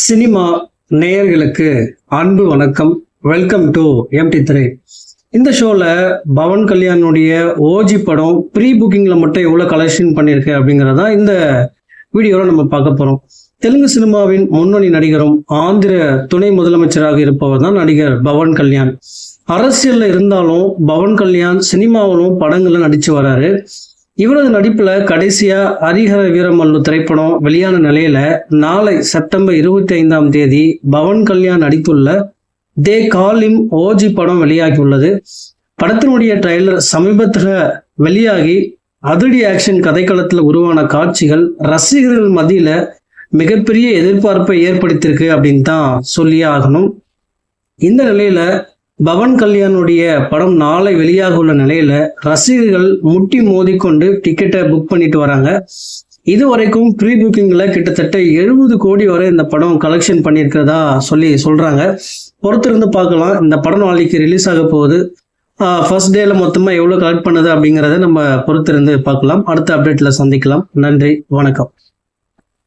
Cinema நேயர்களுக்கு அன்பு வணக்கம். வெல்கம் டு எம்டி திரை இந்த ஷோவில் பவன் கல்யாணுடைய ஓஜி படம் ப்ரீ புக்கிங்கில் மட்டும் எவ்வளோ கலெக்ஷன் பண்ணியிருக்கு அப்படிங்கறத இந்த வீடியோவில் நம்ம பார்க்க போகிறோம் தெலுங்கு சினிமாவின் முன்னணி நடிகரும் ஆந்திர துணை முதலமைச்சராக இருப்பவர் தான் நடிகர் பவன் கல்யாண். அரசியலில் இருந்தாலும் பவன் கல்யாண் சினிமாவிலும் படங்களில் நடித்து வராரு. இவரது நடிப்புல கடைசியா ஹரிஹர வீரமல்லு திரைப்படம் வெளியான நிலையில நாளை செப்டம்பர் இருபத்தி ஐந்தாம் தேதி பவன் கல்யாண் நடித்துள்ள தே காலிம் ஓஜி படம் வெளியாகி உள்ளது படத்தினுடைய ட்ரெய்லர் சமீபத்தில் வெளியாகி அதிரடி ஆக்ஷன் கதைக்களத்தில் உருவான காட்சிகள் ரசிகர்கள் மத்தியில மிகப்பெரிய எதிர்பார்ப்பை ஏற்படுத்தியிருக்கு அப்படின்னு தான் சொல்லியே ஆகணும். இந்த நிலையில பவன் கல்யாணுடைய படம் நாளை வெளியாக உள்ள நிலையில ரசிகர்கள் முட்டி மோதிக்கொண்டு டிக்கெட்டை புக் பண்ணிட்டு வராங்க. இது வரைக்கும் ப்ரீ புக்கிங்ல கிட்டத்தட்ட எழுபது கோடி வரை இந்த படம் கலெக்ஷன் பண்ணியிருக்கிறதா சொல்லி சொல்றாங்க. பொறுத்திருந்து பார்க்கலாம். இந்த படம் நாளைக்கு ரிலீஸ் ஆக போகுது. ஃபர்ஸ்ட் டேல மொத்தமா எவ்வளவு கலெக்ட் பண்ணுது அப்படிங்கிறத நம்ம பொறுத்திருந்து பார்க்கலாம். அடுத்த அப்டேட்ல சந்திக்கலாம். நன்றி. வணக்கம்.